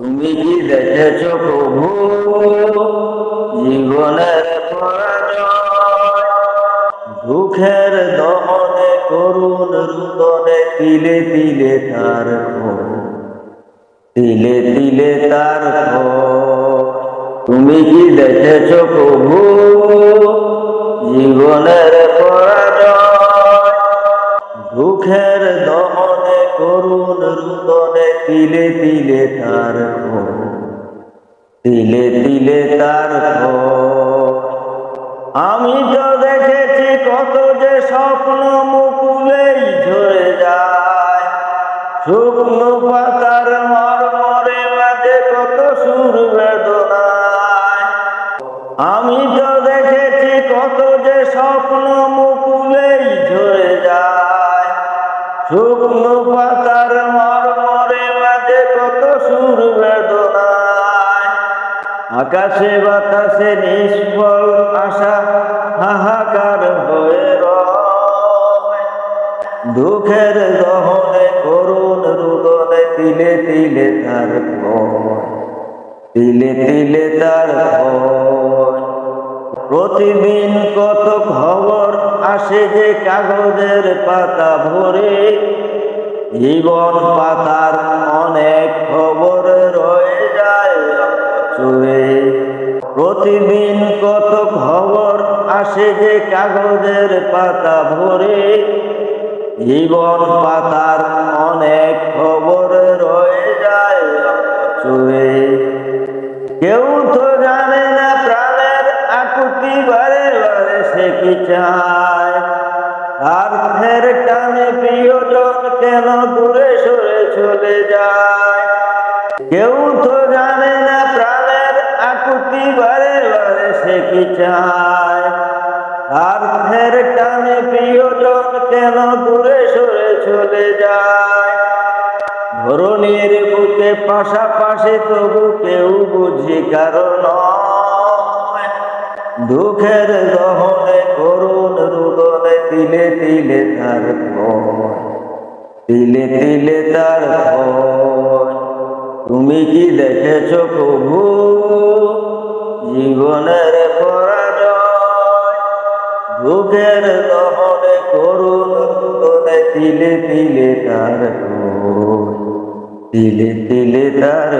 তুমি কি দেখেছ প্রভু? জীবনের দুঃখের দহনে, করুণ রুদনে, তিলে তিলে তার তিলে তিলে তার। তুমি কি দেখেছ প্রভু? জীবনের পরাজয়। করুণ রুদনে তিলে তিলে তার তিলে তিলে তার আমি তো দেখেছি কত যে স্বপ্ন মুকুলেই ঝরে যায়। শুকনো পাতার আকাশে বাতাসে নিষ্ফল আশা হাহাকার হয়ে দুঃখের দহনে করুণ রুদনে তিলে তিলে তার তিলে তিলে তার প্রতিদিন কত খবর আসে যে কাগজের পাতা ভরে। জীবন পাতার অনেক কত খবর আসে যে কাগজের পাতা ভরে। জীবন পাতার অনেক খবর রয়ে যায় কেউ তো জানে না প্রাণের আকুতি বারে বারে সে কি চায়। অর্থের টানে প্রিয়জন কেন দূরে সরে চলে যায়? কেউ তো জানে আকুতি বারে বারে সে কি চায় অর্থের টানে প্রিয়জন কেন দূরে সরে চলে যায়? ধরনের বুকে পাশাপাশি তবু কেউ বুঝি কারণ দুঃখের দহনে করুণ রুদনে তিলে তিলে তার তিলে তিলে তার তুমি কি দেখেছ প্রভু? জীবনের পরাজয় ভোগের দহনে করুন তোলে তিলে তিলে তার তিলে তিলে তার